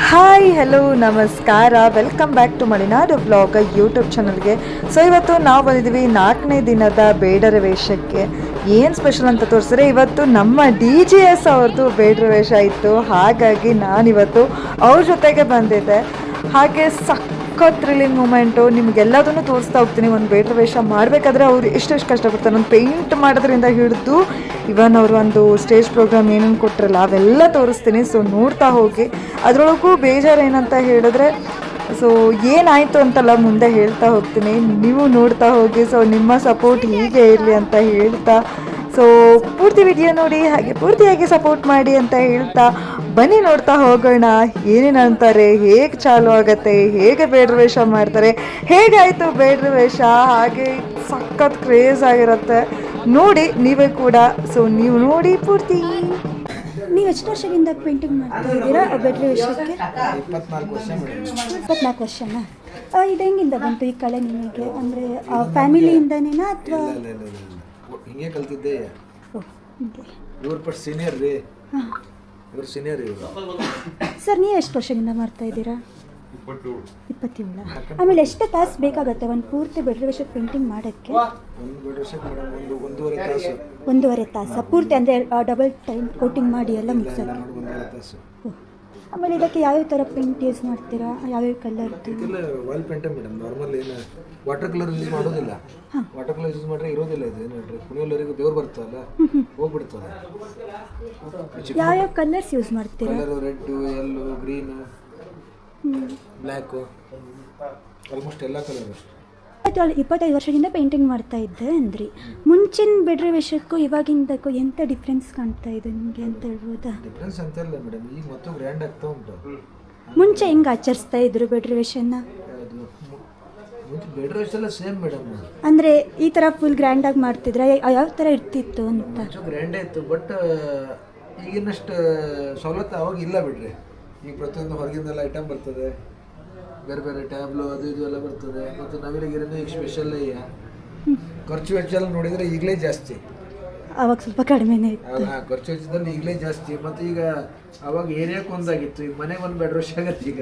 Hi hello ನಮಸ್ಕಾರ. Welcome back to Malenadu blog YouTube ಚಾನಲ್ಗೆ so ಇವತ್ತು ನಾವು ಬಂದಿದ್ದೀವಿ ನಾಲ್ಕನೇ ದಿನದ ಬೇಡರ ವೇಷಕ್ಕೆ ಏನು ಸ್ಪೆಷಲ್ ಅಂತ ತೋರಿಸಿದ್ರೆ, ಇವತ್ತು ನಮ್ಮ ಡಿ ಜಿ ಎಸ್ ಅವ್ರದ್ದು ಬೇಡರ ವೇಷ ಇತ್ತು. ಹಾಗಾಗಿ ನಾನಿವತ್ತು ಅವ್ರ ಜೊತೆಗೆ ಬಂದಿದ್ದೆ. ಹಾಗೆ ಸಖತ್ ಥ್ರಿಲ್ಲಿಂಗ್ ಮೂಮೆಂಟು ನಿಮಗೆಲ್ಲದನ್ನು ತೋರಿಸ್ತಾ ಹೋಗ್ತೀನಿ. ಒಂದು ಬೇಟ್ರ ವೇಷ ಮಾಡಬೇಕಾದ್ರೆ ಅವ್ರು ಎಷ್ಟೆಷ್ಟು ಕಷ್ಟಪಡ್ತಾರೆ. ಒಂದು ಪೇಂಟ್ ಮಾಡೋದ್ರಿಂದ ಹಿಡಿದು ಇವನ್ ಅವರು ಒಂದು ಸ್ಟೇಜ್ ಪ್ರೋಗ್ರಾಮ್ ಏನೇನು ಕೊಟ್ಟರಲ್ಲ ಅವೆಲ್ಲ ತೋರಿಸ್ತೀನಿ. ಸೊ ನೋಡ್ತಾ ಹೋಗಿ. ಅದರೊಳಗೂ ಬೇಜಾರು ಏನಂತ ಹೇಳಿದ್ರೆ ಸೊ ಏನಾಯಿತು ಅಂತೆಲ್ಲ ಮುಂದೆ ಹೇಳ್ತಾ ಹೋಗ್ತೀನಿ. ನೀವು ನೋಡ್ತಾ ಹೋಗಿ. ಸೊ ನಿಮ್ಮ ಸಪೋರ್ಟ್ ಹೀಗೆ ಇರಲಿ ಅಂತ ಹೇಳ್ತಾ. ಸೊ ಪೂರ್ತಿ ವಿಡಿಯೋ ನೋಡಿ, ಹಾಗೆ ಪೂರ್ತಿಯಾಗಿ ಸಪೋರ್ಟ್ ಮಾಡಿ ಅಂತ ಹೇಳ್ತಾ. ಬನ್ನಿ ನೋಡ್ತಾ ಹೋಗೋಣ. ಏನೇನು ಅಂತಾರೆ? ಹೇಗೆ ಚಾಲು ಆಗತ್ತೆ? ಹೇಗೆ ಬೇಡ್ರ ವೇಷ ಮಾಡ್ತಾರೆ? ಹೇಗಾಯಿತು ಬೇಡ್ರ ವೇಷ ಹಾಗೆ ಸಖತ್ ಕ್ರೇಜ್ ಆಗಿರುತ್ತೆ. ನೋಡಿ ನೀವೇ ಕೂಡ. ಸೊ ನೀವು ನೋಡಿ ಪೂರ್ತಿ. ನೀವು ಎಷ್ಟು ವರ್ಷದಿಂದ ಪೇಂಟಿಂಗ್ ಮಾಡ್ತಾ ಇದ್ದೀರಾ? ಬೆಟ್ರಿ ವೇಷಕ್ಕೆ ಇಪ್ಪತ್ನಾಲ್ಕು ವರ್ಷನಾ? ಇದು ಹೆಂಗಿಂದ ಬಂತು ಈ ಕಲೆ ನಿಮಗೆ? ಅಂದರೆ ಫ್ಯಾಮಿಲಿಯಿಂದನೇನಾ ಅಥವಾ? ಹಿಂಗೆ ಕಲ್ತಿದ್ದೆ. ಇವ್ರ ಸೀನಿಯರ್ ರೀ. ಇವ್ರ ಸೀನಿಯರ್ ಇವರು. ಸರ್ ನೀವು ಎಷ್ಟು ವರ್ಷದಿಂದ ಮಾಡ್ತಾ ಇದ್ದೀರಾ? ಇಪ್ಪತ್ತೇಳು. ಆಮೇಲೆ ಎಷ್ಟು ತಾಸು ಬೇಕಾಗುತ್ತೆ? ಒಂದು ಪೂರ್ತಿ ಬೆಡ್ ವರ್ಷ ಪೇಂಟಿಂಗ್ ಮಾಡೋಕ್ಕೆ. ಒಂದು ಬೆಡ್ ವರ್ಷಕ್ಕೆ ಒಂದು ಒಂದೂವರೆ ತಾಸು. ಒಂದೂವರೆ ತಾಸು. ಪೂರ್ತಿ ಅಂದರೆ ಡಬಲ್ ಟೈಮ್ ಕೋಟಿಂಗ್ ಮಾಡಿ ಎಲ್ಲ ಒಂದೂವರೆ ತಾಸು. ಆಮೇಲೆ ಇದಕ್ಕೆ ಯಾವ್ಯಾವ ಥರ ಪೇಂಟ್ ಯೂಸ್ ಮಾಡ್ತೀರಾ? ಯಾವ್ಯಾವ ಕಲರ್ ಇದೆಲ್ಲ ವಾಲ್ ಪೇಂಟೇ ಮೇಡಮ್? ನಾರ್ಮಲ್ ಏನು ವಾಟರ್ ಕಲರ್ ಯೂಸ್ ಮಾಡೋದಿಲ್ಲ. ವಾಟರ್ ಕಲರ್ ಯೂಸ್ ಮಾಡ್ರೆ ಇರೋದಿಲ್ಲ ಇದು ಏನು ಹೇಳ್ರಿ? ಕುಣಿಯೋಲ್ಲರಿಗೂ ದೇವ್ರು ಬರ್ತಲ್ಲ ಹೋಗ್ಬಿಡ್ತದೆ. ಯಾವ ಕಲರ್ಸ್ ಯೂಸ್ ಮಾಡ್ತೀರಾ? Colour red yellow green black almost ಎಲ್ಲ ಕಲರ್ ಅಷ್ಟೇ. ಇಪ್ಪತ್ತೇಳು ಇಪ್ಪತ್ತೈದು ವರ್ಷದಿಂದ ಪೇಂಟಿಂಗ್ ಮಾಡ್ತಾ ಇದ್ದೆ ಅಂದ್ರಿ. ಮುಂಚಿನ ಬಿಡ್ರಿ ವಿಷಯಕ್ಕೂ ಇವಾಗಿಂದಕ್ಕೂ ಎಂಥ ಡಿಫ್ರೆನ್ಸ್ ಕಾಣ್ತಾ ಇದೆ ನಿಮಗೆ ಅಂತ ಹೇಳ್ಬೋದಾ? ಡಿಫ್ರೆನ್ಸ್ ಅಂತ ಇಲ್ಲ ಮೇಡಮ್ ಈಗ ಮತ್ತು ಗ್ರ್ಯಾಂಡ್ ಆಗ್ತಾ ಉಂಟು. ಮುಂಚೆ ಹೆಂಗೆ ಆಚರಿಸ್ತಾ ಇದ್ರು ಬಿಡ್ರಿ ವಿಷಯನ? ಬೆಡ್ ಎಲ್ಲ ಸೇಮ್ ಮೇಡಮ್ ಅಂದರೆ ಈ ಥರ ಫುಲ್ ಗ್ರ್ಯಾಂಡಾಗಿ ಮಾಡ್ತಿದ್ರೆ? ಯಾವ ಥರ ಇರ್ತಿತ್ತು ಅಂತ? ಗ್ರ್ಯಾಂಡೇ ಇತ್ತು ಬಟ್ ಈಗಿನಷ್ಟು ಸವಲತ್ತು ಅವಾಗ ಇಲ್ಲ ಬಿಡ್ರಿ. ಈಗ ಪ್ರತಿಯೊಂದು ಹೊರಗಿಂದೆಲ್ಲ ಐಟಮ್ ಬರ್ತದೆ. ಬೇರೆ ಬೇರೆ ಟ್ಯಾಬ್ಲೋ ಅದು ಇದು ಎಲ್ಲ ಬರ್ತದೆ. ಮತ್ತು ನವಿಲಿಗಿರನೇ ಈಗ ಸ್ಪೆಷಲ್ ಖರ್ಚು ವೆಚ್ಚ ಎಲ್ಲ ನೋಡಿದರೆ ಈಗಲೇ ಜಾಸ್ತಿ. ಅವಾಗ ಸ್ವಲ್ಪ ಕಡಿಮೆನೇ ಇತ್ತು ಖರ್ಚು ವೆಚ್ಚದಲ್ಲಿ ಈಗಲೇ ಜಾಸ್ತಿ. ಮತ್ತು ಈಗ ಅವಾಗ ಏರಿಯಾಕ್ ಒಂದಾಗಿತ್ತು ಈಗ ಮನೆಗೆ ಒಂದು ಬೆಡ್ ರೆಸ್ಟ್ ಆಗತ್ತೆ ಈಗ.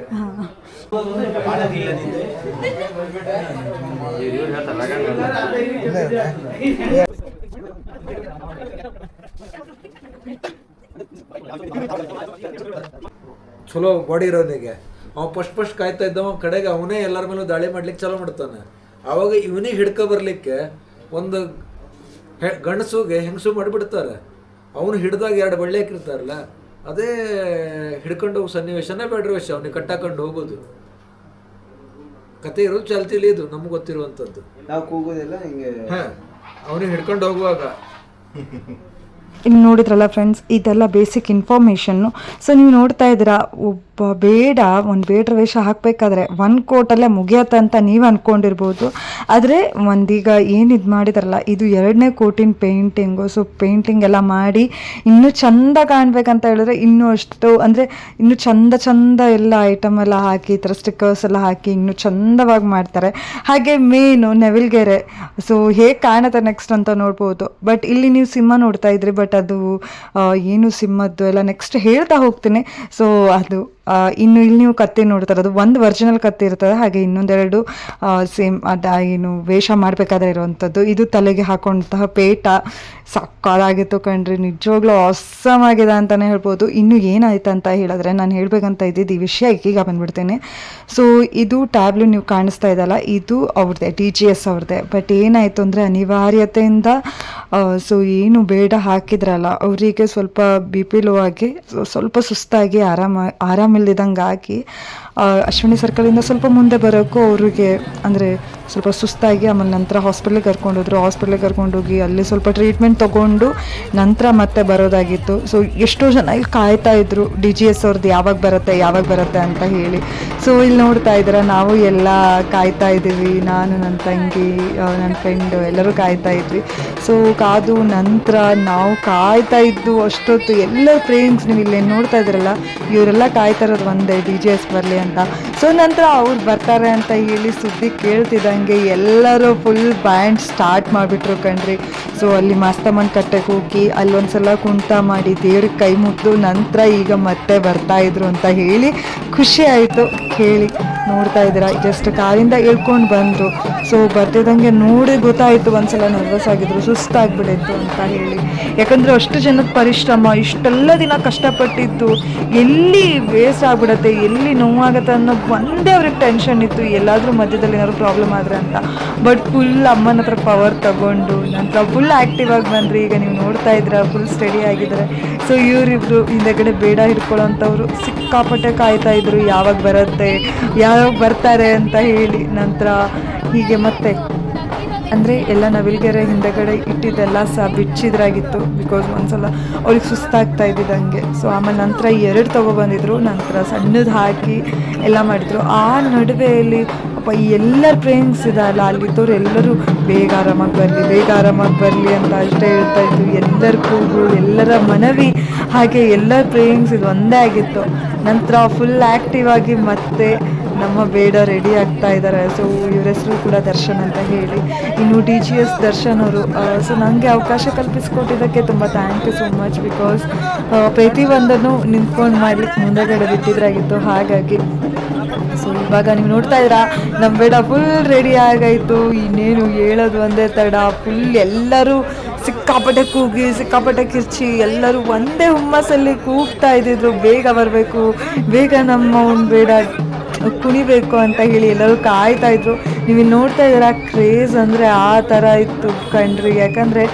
ಚಲೋ ಬಾಡಿ ಇರೋನಿಗೆ ಅವ ಫಸ್ಟ್ ಫಸ್ಟ್ ಕಾಯ್ತಾ ಇದ್ದವ ಕಡೆಗೆ ಅವನೇ ಎಲ್ಲರ ಮೇಲೂ ದಾಳಿ ಮಾಡ್ಲಿಕ್ಕೆ ಚಾಲೂ ಮಾಡ್ತಾನೆ. ಅವಾಗ ಇವನಿಗೆ ಹಿಡ್ಕೊ ಬರ್ಲಿಕ್ಕೆ ಒಂದು ಹೆ- ಗಂಡಸುಗೆ ಹೆಂಗಸು ಮಾಡಿಬಿಡ್ತಾರೆ. ಅವನು ಹಿಡ್ದಾಗ ಎರಡು ಬಳ್ಳಿ ಹಾಕಿರ್ತಾರಲ್ಲ ಅದೇ ಹಿಡ್ಕೊಂಡು ಹೋಗೋ ಸನ್ನಿವೇಶನೇ ಬೇಡ್ರ ವಿಷಯ ಅವನಿಗೆ ಕಟ್ಟಾಕೊಂಡು ಹೋಗೋದು. ಕತೆ ಇರೋದು ಚಾಲ್ತಿಲಿ ಇದು ನಮ್ಗೆ ಗೊತ್ತಿರುವಂಥದ್ದು ನಾವು ಕೂಗೋದಿಲ್ಲ ಹಿಂಗೆ ಹಾಂ ಅವನಿಗೆ ಹಿಡ್ಕೊಂಡು ಹೋಗುವಾಗ. ಇನ್ನು ನೋಡಿದ್ರಲ್ಲ ಫ್ರೆಂಡ್ಸ್ ಇದೆಲ್ಲ ಬೇಸಿಕ್ ಇನ್ಫಾರ್ಮೇಷನ್ನು ಸೊ ನೀವು ನೋಡ್ತಾ ಇದ್ದೀರಾ, ಒಬ್ಬ ಬೇಡ, ಒಂದು ಬೇಡ್ರ ವೇಷ ಹಾಕಬೇಕಾದ್ರೆ ಒನ್ ಕೋಟಲ್ಲೇ ಮುಗಿಯತ್ತೆ ಅಂತ ನೀವು ಅಂದ್ಕೊಂಡಿರ್ಬೋದು ಆದರೆ ಒಂದೀಗ ಏನು ಇದು ಮಾಡಿದಾರಲ್ಲ, ಇದು ಎರಡನೇ ಕೋಟಿನ ಪೇಂಟಿಂಗು ಸೊ ಪೇಂಟಿಂಗ್ ಎಲ್ಲ ಮಾಡಿ ಇನ್ನೂ ಚಂದ ಕಾಣಬೇಕಂತ ಹೇಳಿದ್ರೆ ಇನ್ನೂ ಅಷ್ಟು, ಅಂದರೆ ಇನ್ನೂ ಚಂದ ಚಂದ ಎಲ್ಲ ಐಟಮ್ ಎಲ್ಲ ಹಾಕಿ, ಈ ಥರ ಸ್ಟಿಕ್ಕರ್ಸ್ ಎಲ್ಲ ಹಾಕಿ ಇನ್ನೂ ಚಂದವಾಗಿ ಮಾಡ್ತಾರೆ. ಹಾಗೆ ಮೇನು ನೆವಿಲ್ಗೆರೆ ಸೊ ಹೇಗೆ ಕಾಣುತ್ತೆ ನೆಕ್ಸ್ಟ್ ಅಂತ ನೋಡ್ಬೋದು. ಬಟ್ ಇಲ್ಲಿ ನೀವು ಸಿಂಹ ನೋಡ್ತಾ ಇದ್ರಿ ಬಟ್ ಅದು ಆ, ಏನು ಸಿಮ್ಮದ್ದು ಎಲ್ಲ ನೆಕ್ಸ್ಟ್ ಹೇಳ್ತಾ ಹೋಗ್ತೀನಿ. ಸೊ ಅದು. ಇನ್ನು ಇಲ್ಲಿ ನೀವು ಕತ್ತೆ ನೋಡ್ತಾರೆ ಅದು ಒಂದು ವರ್ಜಿನಲ್ ಕತ್ತೆ ಇರ್ತದೆ, ಹಾಗೆ ಇನ್ನೊಂದೆರಡು ಸೇಮ್ ಅದು ಏನು ವೇಷ ಮಾಡಬೇಕಾದ್ರೆ ಇರುವಂಥದ್ದು ಇದು ತಲೆಗೆ ಹಾಕೊಂಡಂತಹ ಪೇಟ. ಸಕ್ಕದಾಗಿತ್ತು ಕಣ್ರಿ, ನಿಜವಾಗ್ಲೂ ಆಸಮ್ ಆಗಿದೆ ಅಂತಲೇ ಹೇಳ್ಬೋದು. ಇನ್ನು ಏನಾಯ್ತು ಅಂತ ಹೇಳಿದ್ರೆ ನಾನು ಹೇಳಬೇಕಂತ ಇದ್ದಿದ್ದು ಈ ವಿಷಯ ಈಗ ಬಂದ್ಬಿಡ್ತೇನೆ. ಸೊ ಇದು ಟ್ಯಾಬ್ಲು ನೀವು ಕಾಣಿಸ್ತಾ ಇದ್ದಲ್ಲ ಇದು ಅವ್ರದ್ದೇ ಡಿ ಜಿ ಎಸ್ ಅವ್ರದ್ದೆ ಬಟ್ ಏನಾಯಿತು ಅಂದರೆ ಅನಿವಾರ್ಯತೆಯಿಂದ ಸೊ ಏನು ಬೇಡ ಹಾಕಿದ್ರಲ್ಲ, ಅವರಿಗೆ ಸ್ವಲ್ಪ ಬಿ ಪಿ ಲೋ ಆಗಿ, ಸ್ವಲ್ಪ ಸುಸ್ತಾಗಿ ಆರಾಮ ಆರಾಮಿಲ್ದಿದಂಗೆ ಆಗಿ ಆ, ಅಶ್ವಿನಿ ಸರ್ಕಲಿಂದ ಸ್ವಲ್ಪ ಮುಂದೆ ಬರೋಕ್ಕೂ ಅವ್ರಿಗೆ ಅಂದರೆ ಸ್ವಲ್ಪ ಸುಸ್ತಾಗಿ ಆಮೇಲೆ ನಂತರ ಹಾಸ್ಪಿಟ್ಲಿಗೆ ಕರ್ಕೊಂಡೋದ್ರು ಹಾಸ್ಪಿಟ್ಲಿಗೆ ಕರ್ಕೊಂಡೋಗಿ ಅಲ್ಲಿ ಸ್ವಲ್ಪ ಟ್ರೀಟ್ಮೆಂಟ್ ತೊಗೊಂಡು ನಂತರ ಮತ್ತೆ ಬರೋದಾಗಿತ್ತು. ಸೊ ಎಷ್ಟೋ ಜನ ಇಲ್ಲಿ ಕಾಯ್ತಾ ಇದ್ರು ಡಿ ಜಿ ಎಸ್ ಅವ್ರದ್ದು ಯಾವಾಗ ಬರುತ್ತೆ ಯಾವಾಗ ಬರುತ್ತೆ ಅಂತ ಹೇಳಿ. ಸೊ ಇಲ್ಲಿ ನೋಡ್ತಾ ಇದ್ದೀರಾ, ನಾವು ಎಲ್ಲ ಕಾಯ್ತಾ ಇದ್ದೀವಿ. ನಾನು, ನನ್ನ ತಂಗಿ ನನ್ನ ಫ್ರೆಂಡ್ ಎಲ್ಲರೂ ಕಾಯ್ತಾ ಇದ್ವಿ. ಸೊ ಕಾದು ನಂತರ ನಾವು ಕಾಯ್ತಾ ಇದ್ದು ಅಷ್ಟೊತ್ತು ಎಲ್ಲ ಫ್ರೆಂಡ್ಸ್ ನೀವು ಇಲ್ಲಿ ನೋಡ್ತಾ ಇದ್ರಲ್ಲ ಇವರೆಲ್ಲ ಕಾಯ್ತಾ ಇರೋದು ಒಂದೇ ಡಿ ಜಿ ಎಸ್ ಬರಲಿ ಅಂತ. ಅಂತ. ಸೊ ನಂತರ ಅವ್ರು ಬರ್ತಾರೆ ಅಂತ ಹೇಳಿ ಸುದ್ದಿ ಕೇಳ್ತಿದ್ದಂಗೆ ಎಲ್ಲರೂ ಫುಲ್ ಬ್ಯಾಂಡ್ ಸ್ಟಾರ್ಟ್ ಮಾಡಿಬಿಟ್ರು ಕಣ್ರಿ. ಸೊ ಅಲ್ಲಿ ಮಾಸ್ತಮ್ಮನ ಕಟ್ಟೆಗೆ ಹೋಗಿ ಅಲ್ಲೊಂದ್ಸಲ ಕುಂಟ ಮಾಡಿ ದೇವ್ರಿಗೆ ಕೈ ಮುಗ್ದು ನಂತರ ಈಗ ಮತ್ತೆ ಬರ್ತಾ ಇದ್ರು ಅಂತ ಹೇಳಿ ಖುಷಿ ಆಯಿತು. ಕೇಳಿ ನೋಡ್ತಾ ಇದ್ದೀರಾ? ಜಸ್ಟ್ ಕಾರಿಂದ ಇಳ್ಕೊಂಡು ಬಂದರು. ಸೊ ಬರ್ತಿದ್ದಂಗೆ ನೋಡಿ ಗೊತ್ತಾಯಿತು, ಒಂದ್ಸಲ ನರ್ವಸ್ ಆಗಿದ್ರು ಸುಸ್ತಾಗ್ಬಿಡಿತ್ತು ಅಂತ ಹೇಳಿ. ಯಾಕಂದರೆ ಅಷ್ಟು ಜನದ ಪರಿಶ್ರಮ, ಇಷ್ಟೆಲ್ಲ ದಿನ ಕಷ್ಟಪಟ್ಟಿದ್ದು ಎಲ್ಲಿ ವೇಸ್ಟ್ ಆಗ್ಬಿಡತ್ತೆ, ಎಲ್ಲಿ ನೋವಾಗತ್ತೆ ಅನ್ನೋ ಒಂದೇ ಅವ್ರಿಗೆ ಟೆನ್ಷನ್ ಇತ್ತು. ಎಲ್ಲಾದರೂ ಮಧ್ಯದಲ್ಲಿ ಏನಾದ್ರು ಪ್ರಾಬ್ಲಮ್ ಆದರೆ ಅಂತ. ಬಟ್ ಫುಲ್ ಅಮ್ಮನ ಹತ್ರ ಪವರ್ ತಗೊಂಡು ನಂತರ ಫುಲ್ ಆಕ್ಟಿವ್ ಆಗಿ ಬಂದ್ರಿ. ಈಗ ನೀವು ನೋಡ್ತಾ ಇದ್ದೀರಾ ಫುಲ್ ಸ್ಟಡಿ ಆಗಿದ್ರೆ ಸೊ ಇವರಿಬ್ರು ಹಿಂದೆಗಡೆ ಬೇಡ ಹಿಡ್ಕೊಳ್ಳೋಂಥವ್ರು ಸಿಕ್ಕಾಪಟ್ಟೆ ಕಾಯ್ತಾ ಇದ್ರು, ಯಾವಾಗ ಬರುತ್ತೆ, ಯಾವಾಗ ಬರ್ತಾರೆ ಅಂತ ಹೇಳಿ. ನಂತರ ಹೀಗೆ ಮತ್ತೆ, ಅಂದರೆ ಎಲ್ಲ ನವಿಲ್ಗೆರೆ ಹಿಂದೆಗಡೆ ಇಟ್ಟಿದ್ದೆಲ್ಲ ಸಹ ಬಿಚ್ಚಿದ್ರಾಗಿತ್ತು ಬಿಕಾಸ್ ಒಂದ್ಸಲ ಅವ್ರಿಗೆ ಸುಸ್ತಾಗ್ತಾ ಇದ್ದಿದ್ದಂಗೆ ಸೊ ಆಮೇಲೆ ನಂತರ ಎರಡು ತೊಗೊಬಂದಿದ್ರು ನಂತರ ಸಣ್ಣದು ಹಾಕಿ ಎಲ್ಲ ಮಾಡಿದ್ರು. ಆ ನಡುವೆಯಲ್ಲಿ ಅಪ್ಪ, ಈ ಎಲ್ಲರ ಫ್ರೆಂಡ್ಸ್ ಇದಲ್ಲ, ಅಲ್ಲಿದ್ದವ್ರು ಎಲ್ಲರೂ ಬೇಗ ಆರಾಮಾಗಿ ಬರಲಿ, ಬೇಗ ಆರಾಮಾಗಿ ಬರಲಿ ಅಂತ ಅಷ್ಟೇ ಹೇಳ್ತಾ ಇದ್ರು. ಎಲ್ಲರ ಕೂಗು, ಎಲ್ಲರ ಮನವಿ, ಹಾಗೆ ಎಲ್ಲರ ಪ್ರೇಯಿಂಗ್ಸ್ ಇದು ಒಂದೇ ಆಗಿತ್ತು. ನಂತರ ಫುಲ್ ಆ್ಯಕ್ಟಿವ್ ಆಗಿ ಮತ್ತೆ ನಮ್ಮ ಬೇಡ ರೆಡಿ ಆಗ್ತಾ ಇದ್ದಾರೆ. ಸೊ ಇವ್ರ ಹೆಸರು ಕೂಡ ದರ್ಶನ್ ಅಂತ ಹೇಳಿ. ಇನ್ನು ಡಿ ಜಿ ಎಸ್ ದರ್ಶನ್ ಅವರು ಸೊ ನನಗೆ ಅವಕಾಶ ಕಲ್ಪಿಸ್ಕೊಟ್ಟಿದ್ದಕ್ಕೆ ತುಂಬ thank you so much because ಪ್ರತಿಯೊಂದನ್ನು ನಿಂತ್ಕೊಂಡು ಮಾಡ್ಲಿಕ್ಕೆ ಮುಂದೆಗಡೆ ಬಿಟ್ಟಿದ್ರಾಗಿತ್ತು ಹಾಗಾಗಿ ಸೊ ಇವಾಗ ನೀವು ನೋಡ್ತಾ ಇದ್ದೀರಾ ನಮ್ಮ ಬೇಡ ಫುಲ್ ರೆಡಿ ಆಗಾಯಿತು ಇನ್ನೇನು ಹೇಳೋದು ಒಂದೇ ತಡ ಫುಲ್ ಎಲ್ಲರೂ ಸಿಕ್ಕಾಪಟ್ಟೆ ಕೂಗಿ, ಸಿಕ್ಕಾಪಟ್ಟೆ ಕಿರ್ಚಿ, ಎಲ್ಲರೂ ಒಂದೇ ಹುಮ್ಮಸ್ಸಲ್ಲಿ ಕೂಗ್ತಾ ಇದ್ದಿದ್ರು. ಬೇಗ ಬರಬೇಕು, ಬೇಗ ನಮ್ಮ ಒಂದು ಬೇಡ. ಕುಣಿಬೇಕು ಅಂತ ಹೇಳಿ ಎಲ್ಲರೂ ಕಾಯ್ತಾ ಇದ್ರು. ನೀವು ನೋಡ್ತಾ ಇದ್ದೀರಾ, ಕ್ರೇಜ್ ಅಂದರೆ ಆ ಥರ ಇತ್ತು ಕಣ್ರಿ. ಯಾಕಂದರೆ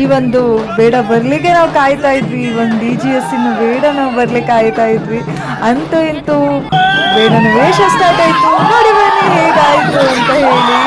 ಈ ಒಂದು ಬೇಡ ಬರಲಿಕ್ಕೆ ನಾವು ಕಾಯ್ತಾ ಇದ್ವಿ. ಈ ಒಂದು ಡಿ ಜಿ ಎಸ್ಸಿನ ಬೇಡ ನಾವು ಬರಲಿಕ್ಕೆ ಕಾಯ್ತಾ ಇದ್ವಿ. ಅಂತೂ ಇಂತೂ ಬೇಡನ ವೇಷ ಸ್ಟಾರ್ಟ್ ಆಯಿತು. ನೋಡಿ ಬನ್ನಿ, ಹೇಗಾಯಿತು ಅಂತ ಹೇಳಿ.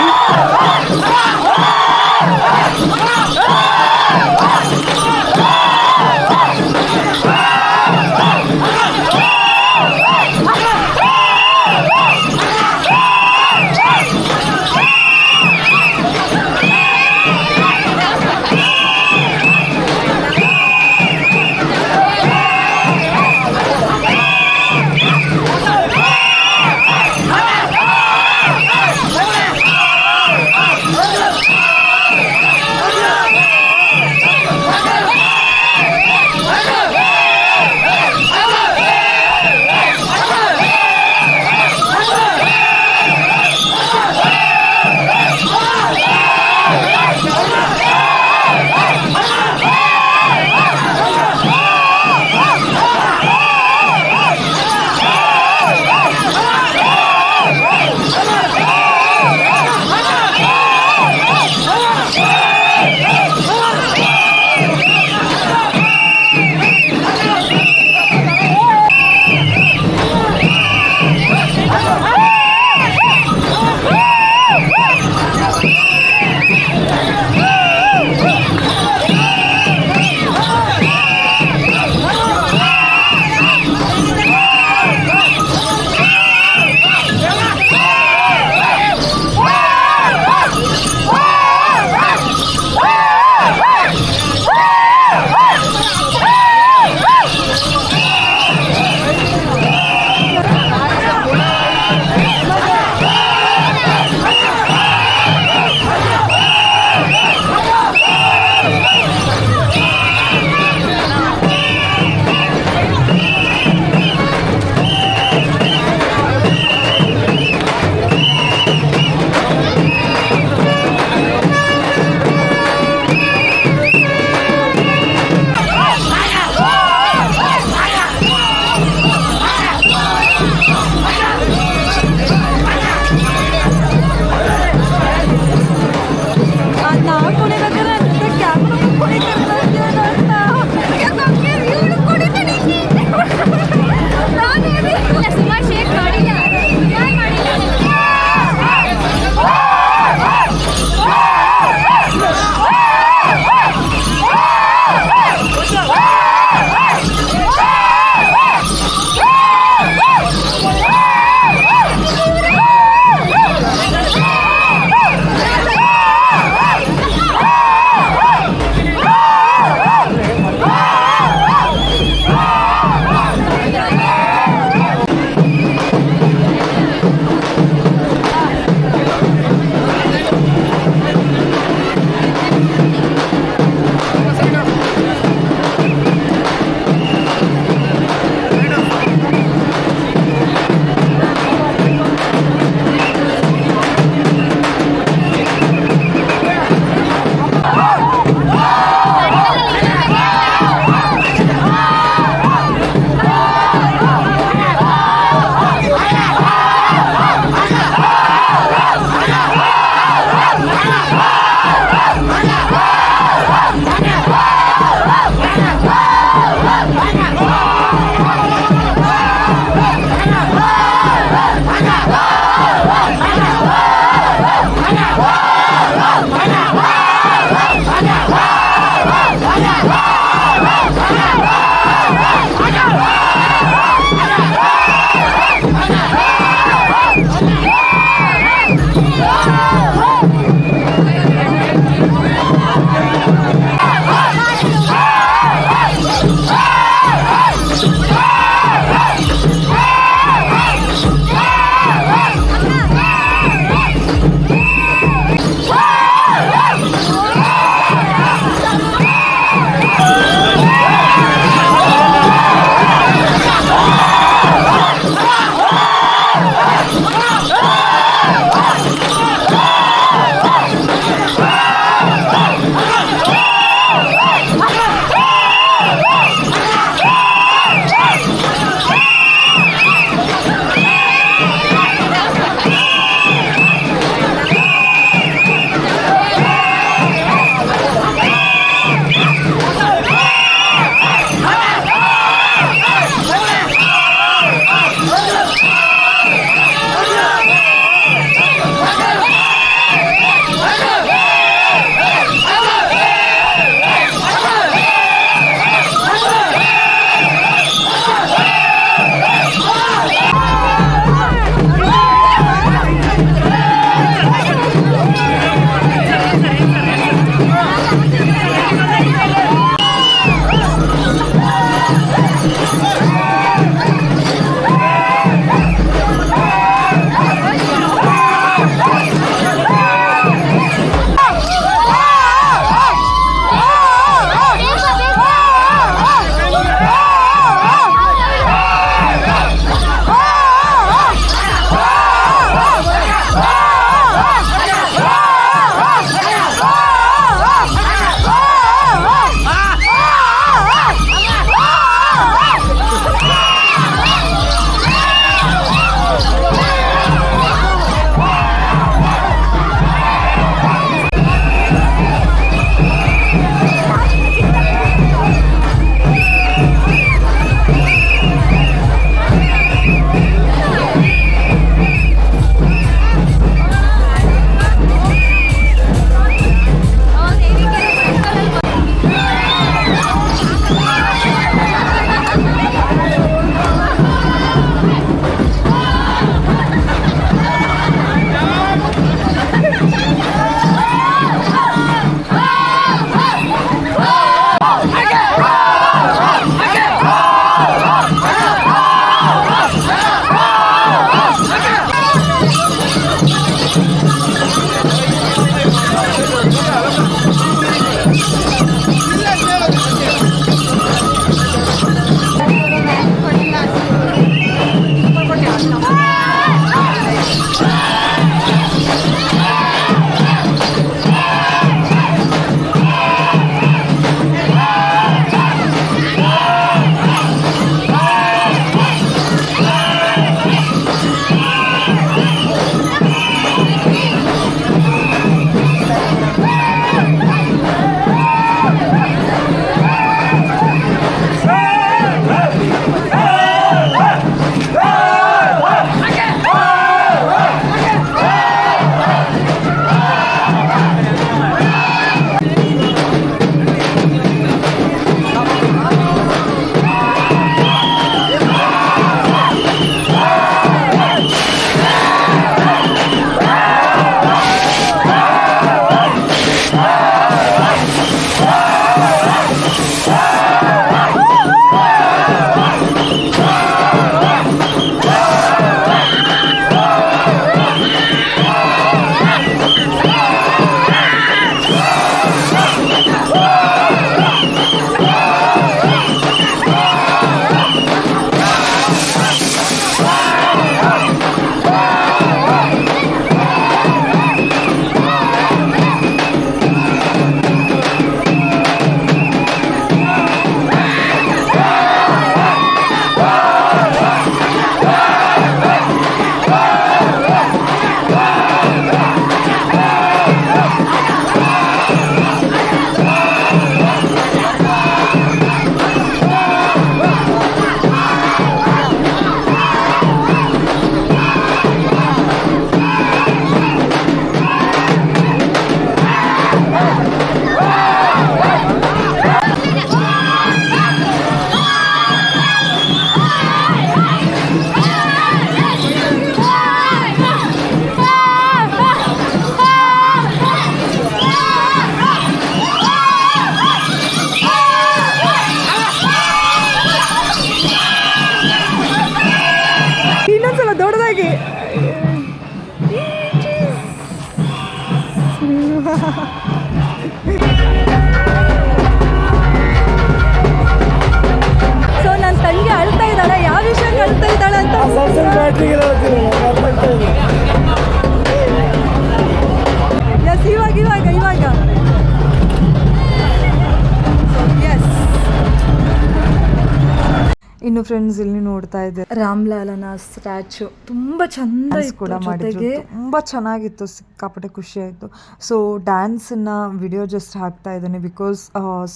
ಇನ್ನು ಫ್ರೆಂಡ್ಸ್ ಇಲ್ಲಿ ನೋಡ್ತಾ ಇದ್ದೆ. ರಾಮ್ಲಾಲನ ಸ್ಟ್ಯಾಚು ತುಂಬಾ ಚಂದ ಕೂಡ ಮಾಡಿದ್ರು. ತುಂಬಾ ಚೆನ್ನಾಗಿತ್ತು. ಸಿಕ್ಕಾಪಟ್ಟೆ ಖುಷಿ ಆಯಿತು. ಸೊ ಡ್ಯಾನ್ಸನ್ನು ವಿಡಿಯೋ ಜಸ್ಟ್ ಹಾಕ್ತಾ ಇದ್ದೀನಿ ಬಿಕಾಸ್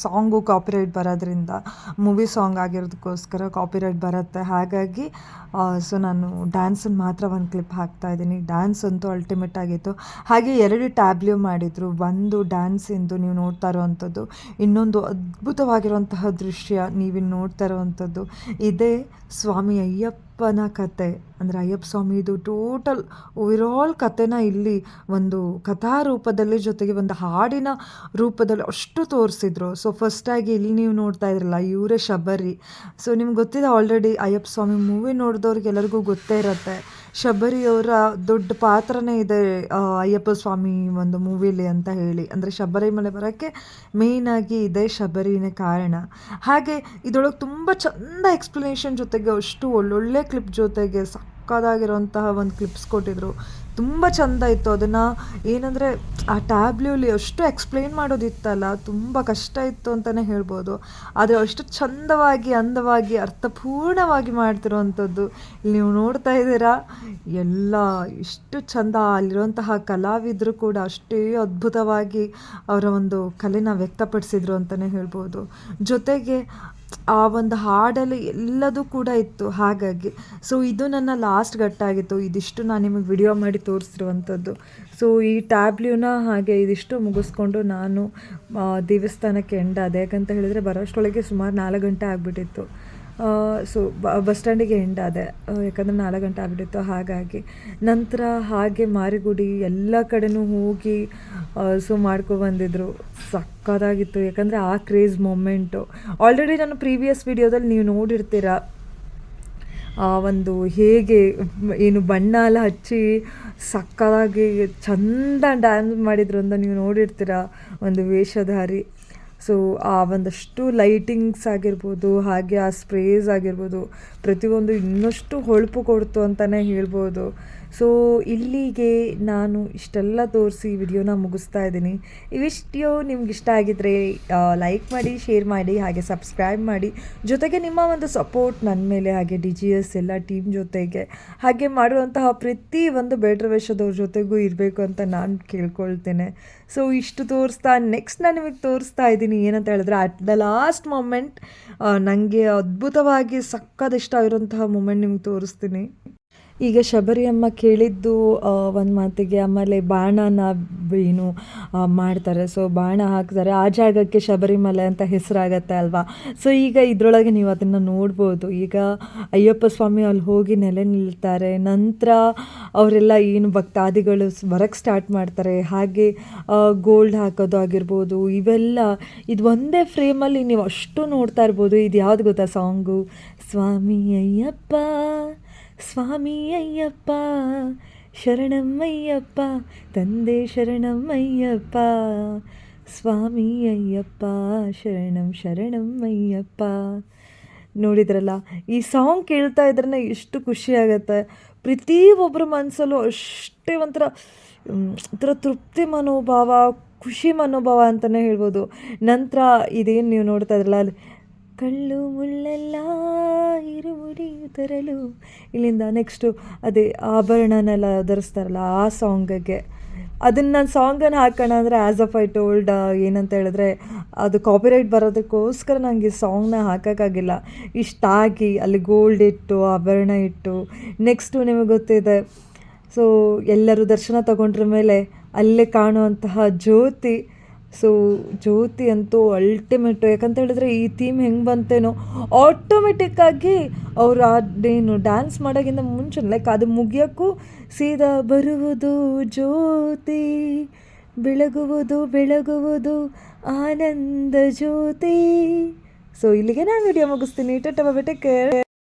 ಸಾಂಗು ಕಾಪಿರೈಟ್ ಬರೋದ್ರಿಂದ ಮೂವಿ ಸಾಂಗ್ ಆಗಿರೋದಕ್ಕೋಸ್ಕರ ಕಾಪಿರೈಟ್ ಬರುತ್ತೆ. ಹಾಗಾಗಿ ಸೊ ನಾನು ಡ್ಯಾನ್ಸನ್ನು ಮಾತ್ರ ಒಂದು ಕ್ಲಿಪ್ ಹಾಕ್ತಾ ಇದ್ದೀನಿ. ಡ್ಯಾನ್ಸ್ ಅಂತೂ ಅಲ್ಟಿಮೇಟ್ ಆಗಿತ್ತು. ಹಾಗೆ ಎರಡು ಟ್ಯಾಬ್ಲ್ಯೂ ಮಾಡಿದರು. ಒಂದು ಡ್ಯಾನ್ಸಿಂದು ನೀವು ನೋಡ್ತಾ ಇರೋವಂಥದ್ದು, ಇನ್ನೊಂದು ಅದ್ಭುತವಾಗಿರುವಂತಹ ದೃಶ್ಯ ನೀವಿನ್ನು ನೋಡ್ತಾ ಇರೋವಂಥದ್ದು. ಇದೇ ಸ್ವಾಮಿ ಅಯ್ಯಪ್ಪನ ಕತೆ. ಅಂದರೆ ಅಯ್ಯಪ್ಪ ಸ್ವಾಮಿದು ಟೋಟಲ್ ಓವರಾಲ್ ಕಥೆನ ಇಲ್ಲಿ ಒಂದು ಕಥಾ ರೂಪದಲ್ಲಿ ಜೊತೆಗೆ ಒಂದು ಹಾಡಿನ ರೂಪದಲ್ಲಿ ಅಷ್ಟು ತೋರಿಸಿದ್ರು. ಸೊ ಫಸ್ಟಾಗಿ ಇಲ್ಲಿ ನೀವು ನೋಡ್ತಾ ಇದ್ರಲ್ಲ, ಇವರೇ ಶಬರಿ. ಸೊ ನಿಮ್ಗೆ ಗೊತ್ತಿದೆ ಆಲ್ರೆಡಿ ಅಯ್ಯಪ್ಪ ಸ್ವಾಮಿ ಮೂವಿ ನೋಡಿದವ್ರಿಗೆ ಎಲ್ಲರಿಗೂ ಗೊತ್ತೇ ಇರುತ್ತೆ. ಶಬರಿಯವರ ದೊಡ್ಡ ಪಾತ್ರನೇ ಇದೆ ಅಯ್ಯಪ್ಪ ಸ್ವಾಮಿ ಒಂದು ಮೂವಿಲಿ ಅಂತ ಹೇಳಿ. ಅಂದರೆ ಶಬರಿ ಮಲೆ ಬರೋಕ್ಕೆ ಮೇಯ್ನಾಗಿ ಇದೆ ಶಬರಿನೇ ಕಾರಣ. ಹಾಗೆ ಇದರೊಳಗೆ ತುಂಬ ಚಂದ ಎಕ್ಸ್ಪ್ಲನೇಷನ್ ಜೊತೆಗೆ ಅಷ್ಟು ಒಳ್ಳೊಳ್ಳೆ ಕ್ಲಿಪ್ ಜೊತೆಗೆ ಸಕ್ಕದಾಗಿರೋಂತಹ ಒಂದು ಕ್ಲಿಪ್ಸ್ ಕೊಟ್ಟಿದ್ರು. ತುಂಬ ಚಂದ ಇತ್ತು ಅದನ್ನು. ಏನಂದರೆ ಆ ಟ್ಯಾಬ್ಲ್ಯೂಲಿ ಅಷ್ಟು ಎಕ್ಸ್ಪ್ಲೇನ್ ಮಾಡೋದಿತ್ತಲ್ಲ, ತುಂಬ ಕಷ್ಟ ಇತ್ತು ಅಂತಲೇ ಹೇಳ್ಬೋದು. ಆದರೆ ಅಷ್ಟು ಚಂದವಾಗಿ, ಅಂದವಾಗಿ, ಅರ್ಥಪೂರ್ಣವಾಗಿ ಮಾಡ್ತಿರುವಂಥದ್ದು ಇಲ್ಲಿ ನೀವು ನೋಡ್ತಾ ಇದ್ದೀರಾ. ಎಲ್ಲ ಇಷ್ಟು ಚಂದ, ಅಲ್ಲಿರುವಂತಹ ಕಲಾವಿದರು ಕೂಡ ಅಷ್ಟೇ ಅದ್ಭುತವಾಗಿ ಅವರ ಒಂದು ಕಲೆನ ವ್ಯಕ್ತಪಡಿಸಿದ್ರು ಅಂತಲೇ ಹೇಳ್ಬೋದು. ಜೊತೆಗೆ ಆ ಒಂದು ಹಾಡಲ್ಲಿ ಎಲ್ಲದೂ ಕೂಡ ಇತ್ತು, ಹಾಗಾಗಿ. ಸೊ ಇದು ನನ್ನ ಲಾಸ್ಟ್ ಗಟ್ಟಾಗಿತ್ತು. ಇದಿಷ್ಟು ನಾನು ನಿಮಗೆ ವಿಡಿಯೋ ಮಾಡಿ ತೋರಿಸಿರುವಂಥದ್ದು. ಸೊ ಈ ಟ್ಯಾಬ್ಲ್ಯೂನ ಹಾಗೆ ಇದಿಷ್ಟು ಮುಗಿಸ್ಕೊಂಡು ನಾನು ದೇವಸ್ಥಾನಕ್ಕೆ ಎಂಡಾದೆ ಯಾಕಂತ ಹೇಳಿದರೆ ಬರೋಷ್ಟೊಳಗೆ ಸುಮಾರು ನಾಲ್ಕು ಗಂಟೆ ಆಗಿಬಿಟ್ಟಿತ್ತು. ಸೊ ಬಸ್ ಸ್ಟ್ಯಾಂಡಿಗೆ ಎಂಡಾದೆ ಯಾಕಂದರೆ ನಾಲ್ಕು ಗಂಟೆ ಆಗಿಬಿಟ್ಟಿತ್ತು, ಹಾಗಾಗಿ. ನಂತರ ಹಾಗೆ ಮಾರಿಗುಡಿ ಎಲ್ಲ ಕಡೆನೂ ಹೋಗಿ ಸೊ ಮಾಡ್ಕೊಬಂದಿದ್ರು ಸಕ್ಕತ್ತಾಗಿತ್ತು. ಯಾಕಂದರೆ ಆ ಕ್ರೇಜ್ ಮೊಮೆಂಟು ಆಲ್ರೆಡಿ ನಾನು ಪ್ರೀವಿಯಸ್ ವಿಡಿಯೋದಲ್ಲಿ ನೀವು ನೋಡಿರ್ತೀರ, ಆ ಒಂದು ಹೇಗೆ, ಏನು ಬಣ್ಣ ಎಲ್ಲ ಹಚ್ಚಿ ಸಕ್ಕದಾಗಿ ಚಂದ ಡ್ಯಾನ್ಸ್ ಮಾಡಿದ್ರು ಅಂತ ನೀವು ನೋಡಿರ್ತೀರ, ಒಂದು ವೇಷಧಾರಿ. ಸೊ ಆ ಒಂದಷ್ಟು ಲೈಟಿಂಗ್ಸ್ ಆಗಿರ್ಬೋದು, ಹಾಗೆ ಆ ಸ್ಪ್ರೇಸ್ ಆಗಿರ್ಬೋದು, ಪ್ರತಿಯೊಂದು ಇನ್ನಷ್ಟು ಹೊಳಪು ಕೊಡ್ತು ಅಂತಲೇ ಹೇಳ್ಬೋದು. ಸೊ ಇಲ್ಲಿಗೆ ನಾನು ಇಷ್ಟೆಲ್ಲ ತೋರಿಸಿ ವಿಡಿಯೋನ ಮುಗಿಸ್ತಾ ಇದ್ದೀನಿ. ವಿಡಿಯೋ ನಿಮ್ಗೆ ಇಷ್ಟ ಆಗಿದ್ರೆ ಲೈಕ್ ಮಾಡಿ ಶೇರ್ ಮಾಡಿ, ಹಾಗೆ ಸಬ್ಸ್ಕ್ರೈಬ್ ಮಾಡಿ. ಜೊತೆಗೆ ನಿಮ್ಮ ಒಂದು ಸಪೋರ್ಟ್ ನನ್ನ ಮೇಲೆ, ಹಾಗೆ ಡಿ ಜಿ ಎಸ್ ಎಲ್ಲ ಟೀಮ್ ಜೊತೆಗೆ, ಹಾಗೆ ಮಾಡುವಂತಹ ಪ್ರತಿ ಒಂದು ಬೇಡ್ರ ವೇಷದವ್ರ ಜೊತೆಗೂ ಇರಬೇಕು ಅಂತ ನಾನು ಕೇಳ್ಕೊಳ್ತೇನೆ. ಸೊ ಇಷ್ಟು ತೋರಿಸ್ತಾ ನೆಕ್ಸ್ಟ್ ನಾನು ನಿಮಗೆ ತೋರಿಸ್ತಾ ಇದ್ದೀನಿ. ಏನಂತ ಹೇಳಿದ್ರೆ ಅಟ್ ದ ಲಾಸ್ಟ್ ಮೂಮೆಂಟ್ ನನಗೆ ಅದ್ಭುತವಾಗಿ ಸಕ್ಕದ ಇಷ್ಟ ಆಗಿರೋಂತಹ ಮೂಮೆಂಟ್ ನಿಮ್ಗೆ ತೋರಿಸ್ತೀನಿ. ಈಗ ಶಬರಿ ಅಮ್ಮ ಕೇಳಿದ್ದು ಒಂದು ಮಾತಿಗೆ, ಆಮೇಲೆ ಬಾಣನ ಏನು ಮಾಡ್ತಾರೆ. ಸೊ ಬಾಣ ಹಾಕ್ತಾರೆ. ಆ ಜಾಗಕ್ಕೆ ಶಬರಿಮಲೆ ಅಂತ ಹೆಸರಾಗತ್ತೆ ಅಲ್ವಾ? ಸೊ ಈಗ ಇದರೊಳಗೆ ನೀವು ಅದನ್ನು ನೋಡ್ಬೋದು. ಈಗ ಅಯ್ಯಪ್ಪ ಸ್ವಾಮಿ ಅಲ್ಲಿ ಹೋಗಿ ನೆಲೆ ನಿಲ್ತಾರೆ. ನಂತರ ಅವರೆಲ್ಲ ಏನು ಭಕ್ತಾದಿಗಳು ಬರಕ್ಕೆ ಸ್ಟಾರ್ಟ್ ಮಾಡ್ತಾರೆ. ಹಾಗೆ ಗೋಲ್ಡ್ ಹಾಕೋದು ಆಗಿರ್ಬೋದು. ಇವೆಲ್ಲ, ಇದು ಒಂದೇ ಫ್ರೇಮಲ್ಲಿ ನೀವು ಅಷ್ಟು ನೋಡ್ತಾ ಇರ್ಬೋದು. ಇದು ಯಾವ್ದು ಗೊತ್ತಾ ಸಾಂಗು ಸ್ವಾಮಿ ಅಯ್ಯಪ್ಪ ಸ್ವಾಮಿ ಅಯ್ಯಪ್ಪ ಶರಣಮ್ಮಯ್ಯಪ್ಪ, ತಂದೆ ಶರಣಮ್ಮಯ್ಯಪ್ಪ ಸ್ವಾಮಿ ಅಯ್ಯಪ್ಪ ಶರಣಂ ಶರಣಮ್ಮಯ್ಯಪ್ಪ. ನೋಡಿದ್ರಲ್ಲ, ಈ ಸಾಂಗ್ ಕೇಳ್ತಾ ಇದ್ರೆ ಎಷ್ಟು ಖುಷಿ ಆಗುತ್ತೆ. ಪ್ರತಿಯೊಬ್ಬರ ಮನಸ್ಸಲ್ಲೂ ಅಷ್ಟೇ ಒಂಥರ ಒಂಥರ ತೃಪ್ತಿ ಮನೋಭಾವ, ಖುಷಿ ಮನೋಭಾವ ಅಂತಲೇ ಹೇಳ್ಬೋದು. ನಂತರ ಇದೇನು ನೀವು ನೋಡ್ತಾ ಇದ್ರಲ್ಲ, ಅಲ್ಲಿ ಕಳ್ಳು ಮುಳ್ಳೆಲ್ಲ ಇರುವುಡಿಯು ತರಲು. ಇಲ್ಲಿಂದ ನೆಕ್ಸ್ಟು ಅದೇ ಆಭರಣನೆಲ್ಲ ಧರಿಸ್ತಾರಲ್ಲ, ಆ ಸಾಂಗಿಗೆ ಅದನ್ನು ನಾನು ಸಾಂಗನ್ನು ಹಾಕೋಣ ಅಂದರೆ ಆ್ಯಸ್ ಅಫ್ ಐ ಟೋಲ್ಡ್ ಏನಂತ ಹೇಳಿದ್ರೆ ಅದು ಕಾಪಿರೈಟ್ ಬರೋದಕ್ಕೋಸ್ಕರ ನನಗೆ ಸಾಂಗ್ನ ಹಾಕೋಕ್ಕಾಗಿಲ್ಲ. ಇಷ್ಟಾಗಿ ಅಲ್ಲಿ ಗೋಲ್ಡ್ ಇಟ್ಟು, ಆಭರಣ ಇಟ್ಟು ನೆಕ್ಸ್ಟು ನಿಮಗೆ ಗೊತ್ತಿದೆ. ಸೊ ಎಲ್ಲರೂ ದರ್ಶನ ತಗೊಂಡ್ರ ಮೇಲೆ ಅಲ್ಲೇ ಕಾಣುವಂತಹ ಜ್ಯೋತಿ ಸೊ ಜ್ಯೋತಿ ಅಂತೂ ಅಲ್ಟಿಮೇಟ್ ಯಾಕಂತ ಹೇಳಿದ್ರೆ ಈ ಥೀಮ್ ಹೆಂಗೆ ಬಂತೇನೋ ಆಟೋಮೆಟಿಕ್ಕಾಗಿ ಅವರು ಅದೇನು ಡ್ಯಾನ್ಸ್ ಮಾಡೋಕ್ಕಿಂತ ಮುಂಚೆ ಲೈಕ್ ಅದು ಮುಗಿಯೋಕ್ಕೂ ಸೀದಾ ಬರುವುದು ಜ್ಯೋತಿ, ಬೆಳಗುವುದು ಬೆಳಗುವುದು ಆನಂದ ಜ್ಯೋತಿ. ಸೊ ಇಲ್ಲಿಗೆ ನಾನು ವಿಡಿಯೋ ಮುಗಿಸ್ತೀನಿ. Take care.